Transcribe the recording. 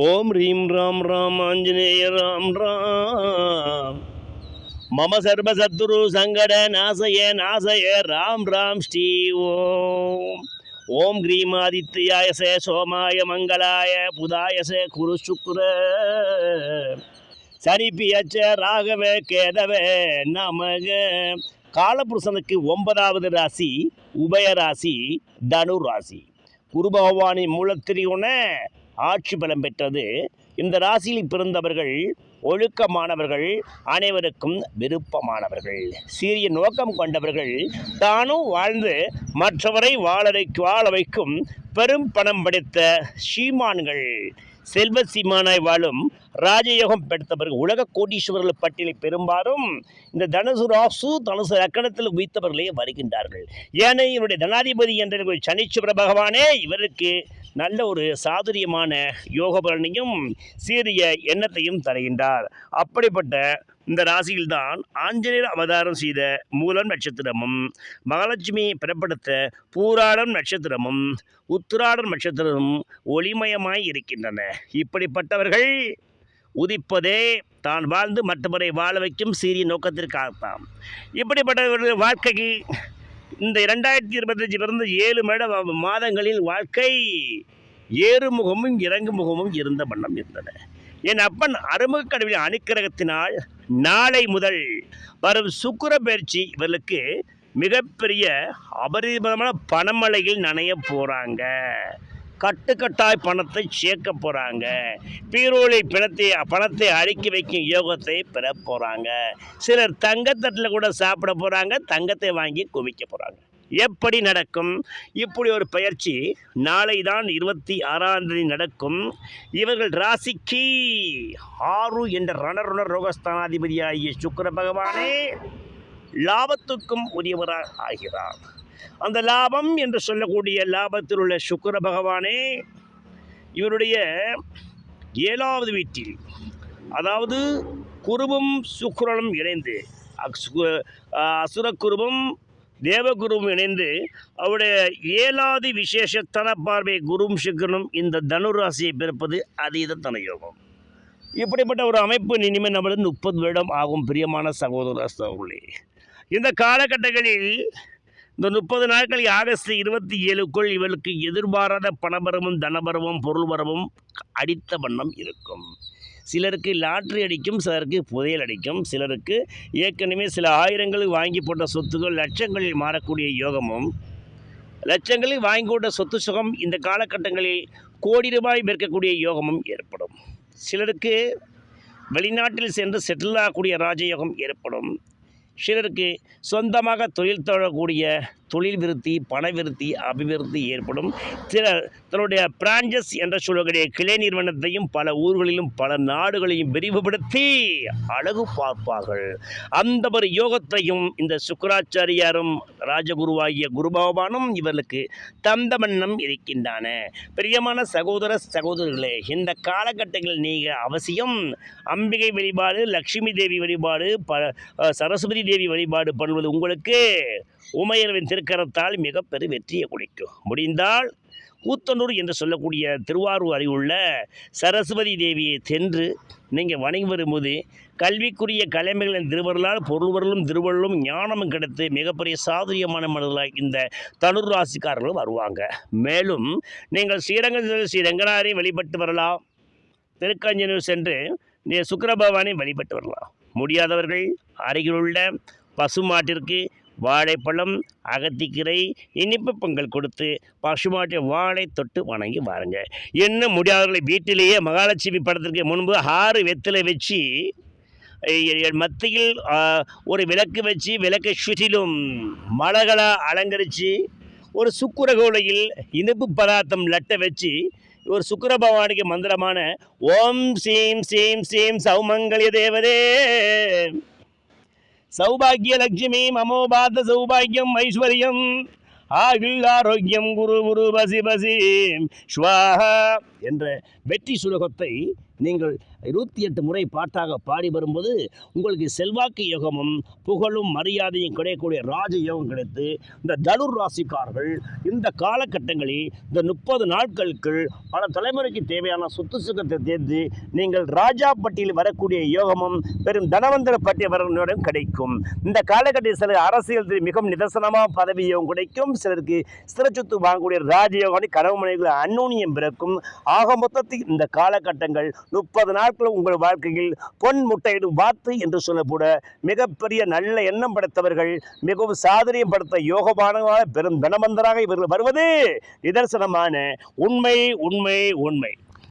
ஓம் ரீம் ராம் ராம் ஆஞ்சநேய ராம் ராம். மம சர்வ சங்கட நாசய நாசய ராம் ராம் ஸ்ரீ ஓம். ஓம் கிரீம் ஆதித்யாயச சோமாய மங்களாய புதாயச குரு சுக்ர. சனிப்பியச்ச ராகவே கேதவே நமக. காலபுருஷனுக்கு ஒன்பதாவது ராசி உபய ராசி தனு ராசி. குரு பகவானின் மூலத்திரியுன ஆட்சி பலம் பெற்றது. இந்த ராசியில் பிறந்தவர்கள் ஒழுக்கமானவர்கள் அனைவருக்கும் விருப்பமானவர்கள். சீரிய நோக்கம் கொண்டவர்கள் தானும் வாழ்ந்து மற்றவரை வாழ வாழ வைக்கும் பெரும் பணம் படைத்த சீமான்கள். செல்வ சீமானாய் வாழும் ராஜயோகம் பெற்றவர்கள் உலக கோடீஸ்வரர்கள் பட்டியலில் பெரும்பாலும் இந்த தனுசு ராசு தனுசு அக்கணத்தில் உயித்தவர்களே வருகின்றார்கள். ஏன்னா இவருடைய தனாதிபதி என்ற சனிச்சுவர பகவானே இவருக்கு நல்ல ஒரு சாதுரியமான யோக பலனையும் சீரிய எண்ணத்தையும் தருகின்றார். அப்படிப்பட்ட இந்த ராசியில்தான் ஆஞ்சநேயர் அவதாரம் செய்த மூலம் நட்சத்திரமும் மகாலட்சுமி பிறப்படுத்த பூராடம் நட்சத்திரமும் உத்திராடம் நட்சத்திரமும் ஒளிமயமாய் இருக்கின்றன. இப்படிப்பட்டவர்கள் உதிப்பதே தான் வாழ்ந்து மற்றவரை வாழ வைக்கும் சீரிய நோக்கத்திற்காகத்தான். இப்படிப்பட்டவர்கள் வாழ்க்கைக்கு இந்த இரண்டாயிரத்தி இருபத்தஞ்சு பிறந்த ஏழு மேட மாதங்களில் வாழ்க்கை ஏறுமுகமும் இறங்குமுகமும் இருந்த வண்ணம் இருந்தன. என் அப்பன் அருமுக கடவுளின் அனுக்கிரகத்தினால் நாளை முதல் வரும் சுக்கிர பயிற்சி இவர்களுக்கு மிகப்பெரிய அபரிமிதமான பணமழையில் நனைய போகிறாங்க கட்டுக்கட்டாய் பணத்தை சேர்க்க போகிறாங்க பீரோலை பணத்தை பணத்தை அடுக்கி வைக்கும் யோகத்தை பெற போகிறாங்க சிலர் தங்கத்தட்டில் கூட சாப்பிட போகிறாங்க தங்கத்தை வாங்கி குவிக்க போகிறாங்க எப்படி நடக்கும்? இப்படி ஒரு பயிற்சி நாளை தான் இருபத்தி ஆறாம் தேதி நடக்கும். இவர்கள் ராசிக்கு ஆறு என்ற ரணருணர் ரோகஸ்தானாதிபதியாகிய சுக்கர பகவானே லாபத்துக்கும் உரியவராக ஆகிறார். அந்த லாபம் என்று சொல்லக்கூடிய லாபத்தில் உள்ள சுக்கர பகவானே இவருடைய ஏழாவது வீட்டில் அதாவது குருவும் சுக்ரனும் இணைந்து அசுரக்குருவும் தேவகுருவும் இணைந்து அவருடைய ஏழாவது விசேஷத்தன பார்வை குருவும் சுக்ரனும் இந்த தனுராசியை பிறப்பது அதீத தனயோகம். இப்படிப்பட்ட ஒரு அமைப்பு இனிமேல் நம்மளுக்கு முப்பது வருடம் ஆகும் பிரியமான சகோதர சகோதரி இந்த காலகட்டங்களில் இந்த முப்பது நாட்கள் ஆகஸ்ட் இருபத்தி ஏழுக்குள் இவளுக்கு எதிர்பாராத பணபரமும் தனபரமும் பொருள்பரமும் அடித்த வண்ணம் இருக்கும். சிலருக்கு லாட்ரி அடிக்கும் சிலருக்கு புதையல் அடிக்கும். சிலருக்கு ஏற்கனவே சில ஆயிரங்களுக்கு வாங்கி போட்ட சொத்துக்கள் லட்சங்களில் மாறக்கூடிய யோகமும் லட்சங்களில் வாங்கி போட்ட சொத்து சுகம் இந்த காலகட்டங்களில் கோடி ரூபாய் விற்கக்கூடிய யோகமும் ஏற்படும். சிலருக்கு வெளிநாட்டில் சென்று செட்டில் ஆகக்கூடிய ராஜயோகம் ஏற்படும். சிலருக்கு சொந்தமாக தொழில் தொடரக்கூடிய தொழில் விருத்தி பண விருத்தி அபிவிருத்தி ஏற்படும். சிலர் தன்னுடைய பிரான்சஸ் என்ற சொல்லக்கூடிய கிளை நிறுவனத்தையும் பல ஊர்களிலும் பல நாடுகளையும் விரிவுபடுத்தி அழகு பார்ப்பார்கள். அந்த ஒரு யோகத்தையும் இந்த சுக்கராச்சாரியாரும் ராஜகுருவாகிய குருபகவானும் இவர்களுக்கு தந்த வண்ணம் இருக்கின்றன. பிரியமான சகோதர சகோதரர்களே இந்த காலகட்டங்களில் நீங்கள் அவசியம் அம்பிகை வழிபாடு லக்ஷ்மி தேவி வழிபாடு ப சரஸ்வதி தேவி வழிபாடு பண்ணுவது உங்களுக்கு உமையர்வின் இருக்கிறதால் மிகப்பெரிய வெற்றியை குடிக்கும். முடிந்தால் கூத்தனூர் என்று சொல்லக்கூடிய திருவாரூர் அருகுள்ள சரஸ்வதி தேவியை சென்று நீங்கள் வணங்கி வரும்போது கல்விக்குரிய கலைமைகளின் திருவருளால் பொருள்வர்களும் திருவருளும் ஞானமும் கிடைத்து மிகப்பெரிய சாதுரியமான மனிதர்களாக இந்த தனுர் ராசிக்காரர்களும் வருவாங்க. மேலும் நீங்கள் ஸ்ரீரங்கம் ஸ்ரீ ரங்கநாதரை வழிபட்டு வரலாம். திருக்கஞ்சனூர் சென்று நீ சுக்கரபவானை வழிபட்டு வரலாம். முடியாதவர்கள் அருகிலுள்ள பசுமாட்டிற்கு வாழைப்பழம் அகத்திக்கீரை இனிப்பு பொங்கல் கொடுத்து பசுமாட்டை வாழை தொட்டு வணங்கி வாருங்க. என்ன முடியாதவர்களை வீட்டிலேயே மகாலட்சுமி படத்திற்கு முன்பு ஆறு வெத்தலை வச்சு மத்தியில் ஒரு விளக்கு வச்சு விளக்கை சுற்றிலும் மலகளாக அலங்கரித்து ஒரு சுக்குரகோலையில் இனிப்பு பதார்த்தம் லட்டை வச்சு ஒரு சுக்கர பகவானுக்கு மந்திரமான ஓம் சீம் சீம் சீம் சௌமங்கலிய தேவதே! சௌபாகிய லட்சுமி மமோபாத சௌபாகியம் ஐஸ்வர்யம். ஆகில் ஆரோக்கியம் குரு குரு பசி பசி. ஸ்வாஹா என்ற வெற்றி சுலகத்தை நீங்கள் இருபத்தி எட்டு முறை பாட்டாக பாடி வரும்போது உங்களுக்கு செல்வாக்கு யோகமும் புகழும் மரியாதையும் கிடைக்கக்கூடிய ராஜ யோகம் கிடைத்து இந்த தனுர் ராசிக்காரர்கள் இந்த காலகட்டங்களில் இந்த முப்பது நாட்களுக்கு பல தலைமுறைக்கு தேவையான சொத்து சுகத்தை தேர்ந்து நீங்கள் ராஜா பட்டியலில் வரக்கூடிய யோகமும் பெரும் தனவந்தர பட்டியல் வரவனுடன் கிடைக்கும். இந்த காலகட்டத்தில் சில அரசியல் மிகவும் நிதர்சனமாக பதவி யோகம் கிடைக்கும். சிலருக்கு ஸ்திர சொத்து வாங்கக்கூடிய ராஜயோகம் கனவு மனைவிகள் அந்நூனியம் பிறக்கும். ஆக மொத்தத்தில் இந்த காலகட்டங்கள் முப்பது நாட்களும் உங்கள் வாழ்க்கையில் பொன் முட்டையிடும் வாத்து என்று சொல்லக்கூட மிகப்பெரிய நல்ல எண்ணம் படைத்தவர்கள் மிகவும் சாதனையம் படுத்த யோகமானவராக பெரும் தனமந்தராக இவர்கள் வருவது நிதர்சனமான உண்மை உண்மை உண்மை.